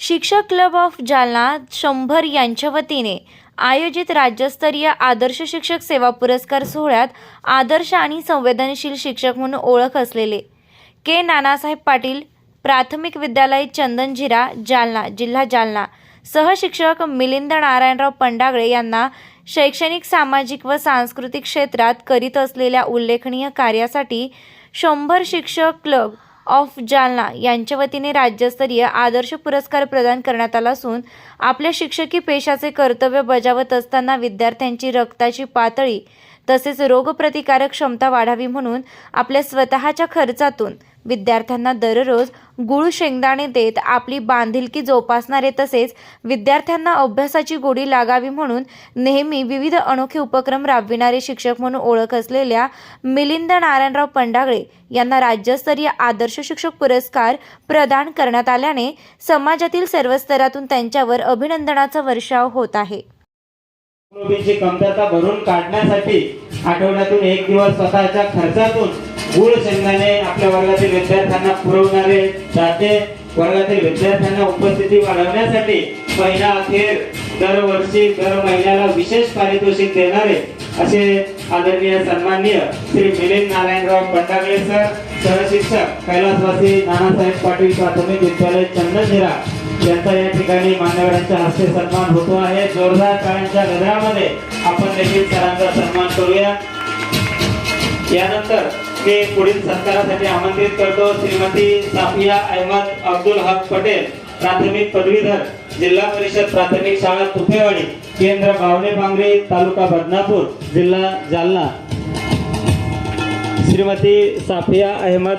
शिक्षक club of Jalna शंभर यांच्या वतीने आयोजित राज्यस्तरीय आदर्श शिक्षक सेवा पुरस्कार सोहळ्यात आदर्श आणि संवेदनशील शिक्षक म्हणून ओळख असलेले के नानासाहेब पाटील प्राथमिक विद्यालय चंदनझिरा जालना जिल्हा जालना सहशिक्षक मिलिंद नारायणराव पंडागळे यांना शैक्षणिक सामाजिक व सांस्कृतिक क्षेत्रात करीत असलेल्या उल्लेखनीय कार्यासाठी शंभर शिक्षक क्लब ऑफ जालना यांच्या वतीने राज्यस्तरीय आदर्श पुरस्कार प्रदान करण्यात आला असून आपल्या शिक्षकी पेशाचे कर्तव्य बजावत असताना विद्यार्थ्यांची रक्ताची पातळी तसेच रोगप्रतिकारक क्षमता वाढावी म्हणून आपल्या स्वतःच्या खर्चातून विद्यार्थ्यांना दररोज गुळ शेंगदाणे देत आपली बांधिलकी जोपासणारे तसेच विद्यार्थ्यांना अभ्यासाची गोडी लागावी म्हणून नेहमी विविध अनोखे उपक्रम राबविणारे शिक्षक म्हणून ओळख असलेल्या मिलिंद नारायणराव पंडागळे यांना राज्यस्तरीय आदर्श शिक्षक पुरस्कार प्रदान करण्यात आल्याने समाजातील सर्व स्तरातून त्यांच्यावर अभिनंदनाचा वर्षाव होत आहे. हिमोग्लोबिनची कमतरता भरून काढण्यासाठी आठवड्यातून एक दिवस स्वतःच्या खर्चातून गुळ शेंगदाणे आपल्या वर्गातील विद्यार्थ्यांना पुरवणारे जाते. वर्गातील विद्यार्थ्यांना उपस्थिती वाढवण्यासाठी महिना अखेर दरवर्षी दर महिन्याला विशेष पारितोषिक देणारे असे आदरणीय सन्माननीय श्री मिलिंद नारायणराव पंडागळे सर सहशिक्षक कैलासवासी नानासाहेब पाटील प्राथमिक विद्यालय चंदनझिरा यांचा या ठिकाणी मान्यवरांच्या हस्ते सन्मान होतो आहे. जोरदार टाळ्यांच्या गजरामध्ये आपण देखील सरांचा सन्मान करूया. यानंतर ते पुढील सत्कारासाठी आमंत्रित करतो श्रीमती साफिया अहमद अब्दुल हक पटेल प्राथमिक पदवीधर जिल्हा परिषद प्राथमिक शाळा तुफेवाडी केंद्र बावणे पांगरी तालुका बदनापूर जिल्हा जालना. श्रीमती साफिया अहमद